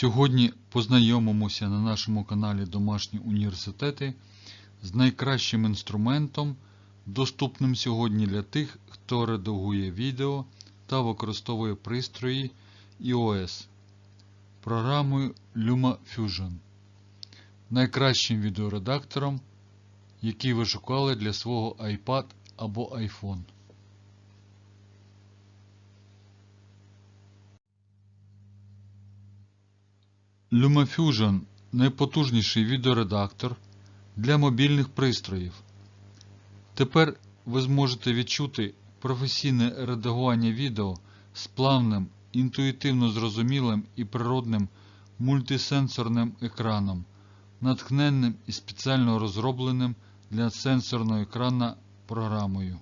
Сьогодні познайомимося на нашому каналі Домашні університети з найкращим інструментом, доступним сьогодні для тих, хто редагує відео та використовує пристрої iOS програмою LumaFusion, найкращим відеоредактором, який ви шукали для свого iPad або iPhone. LumaFusion найпотужніший відеоредактор для мобільних пристроїв. Тепер ви зможете відчути професійне редагування відео з плавним, інтуїтивно зрозумілим і природним мультисенсорним екраном, натхненним і спеціально розробленим для сенсорного екрана програмою.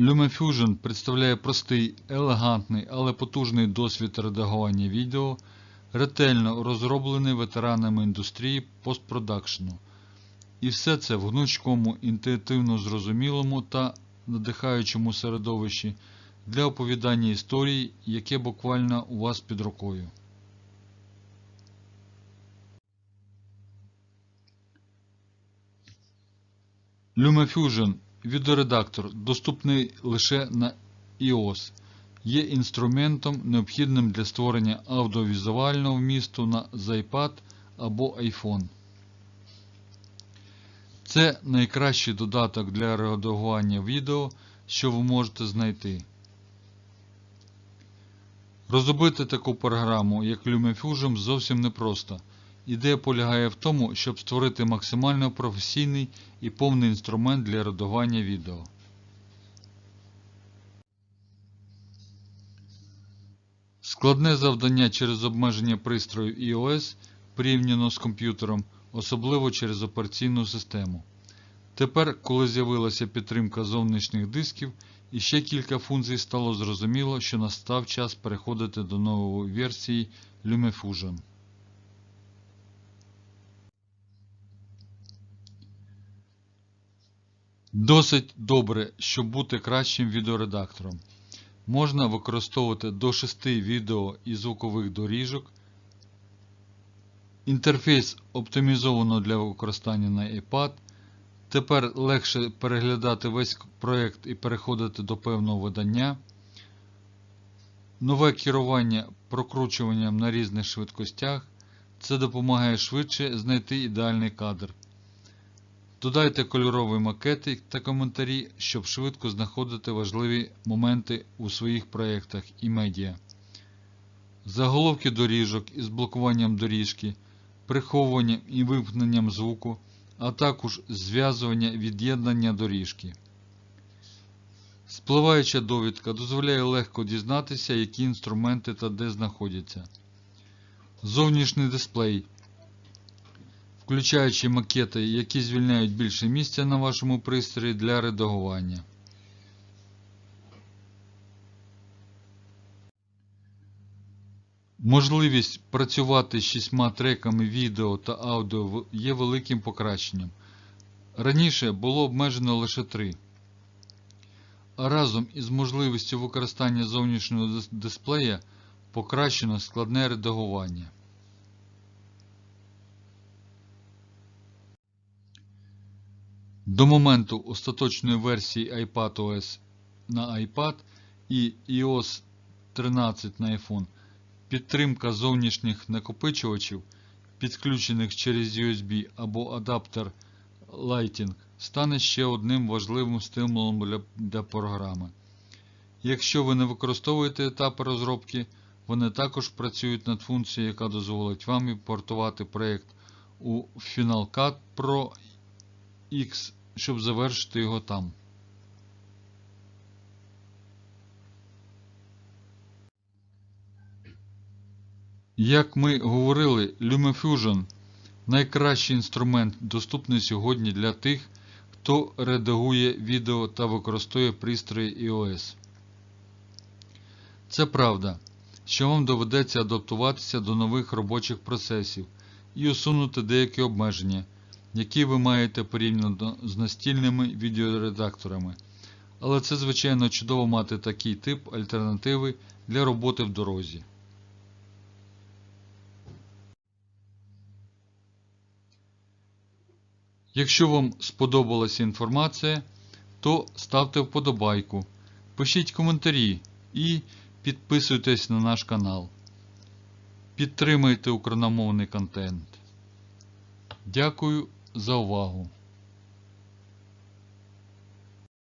LumaFusion представляє простий, елегантний, але потужний досвід редагування відео, ретельно розроблений ветеранами індустрії постпродакшену. І все це в гнучкому, інтуїтивно зрозумілому та надихаючому середовищі для оповідання історій, яке буквально у вас під рукою. LumaFusion відеоредактор доступний лише на iOS. Є інструментом, необхідним для створення аудіовізуального вмісту на iPad або iPhone. Це найкращий додаток для редагування відео, що ви можете знайти. Розробити таку програму, як LumaFusion, зовсім непросто. Ідея полягає в тому, щоб створити максимально професійний і повний інструмент для редагування відео. Складне завдання через обмеження пристрою iOS порівняно з комп'ютером, особливо через операційну систему. Тепер, коли з'явилася підтримка зовнішніх дисків і ще кілька функцій, стало зрозуміло, що настав час переходити до нової версії LumaFusion. Досить добре, щоб бути кращим відеоредактором. Можна використовувати до 6 відео і звукових доріжок. Інтерфейс оптимізовано для використання на iPad. Тепер легше переглядати весь проєкт і переходити до певного видання. Нове керування прокручуванням на різних швидкостях. Це допомагає швидше знайти ідеальний кадр. Додайте кольорові макети та коментарі, щоб швидко знаходити важливі моменти у своїх проєктах і медіа. Заголовки доріжок із блокуванням доріжки, приховуванням і вимкненням звуку, а також зв'язування від'єднання доріжки. Спливаюча довідка дозволяє легко дізнатися, які інструменти та де знаходяться. Зовнішній дисплей включаючи макети, які звільняють більше місця на вашому пристрої для редагування. Можливість працювати з шістьма треками відео та аудіо є великим покращенням. Раніше було обмежено лише три. А разом із можливістю використання зовнішнього дисплея покращено складне редагування. До моменту остаточної версії iPadOS на iPad і iOS 13 на iPhone підтримка зовнішніх накопичувачів, підключених через USB або адаптер Lighting, стане ще одним важливим стимулом для, програми. Якщо ви не використовуєте етапи розробки, вони також працюють над функцією, яка дозволить вам імпортувати проєкт у Final Cut Pro X щоб завершити його там. Як ми говорили, LumaFusion найкращий інструмент, доступний сьогодні для тих, хто редагує відео та використовує пристрої iOS. Це правда, що вам доведеться адаптуватися до нових робочих процесів і усунути деякі обмеження які ви маєте порівняно з настільними відеоредакторами. Але це, звичайно, чудово мати такий тип альтернативи для роботи в дорозі. Якщо вам сподобалася інформація, то ставте вподобайку, пишіть коментарі і підписуйтесь на наш канал. Підтримайте україномовний контент. Дякую за увагу!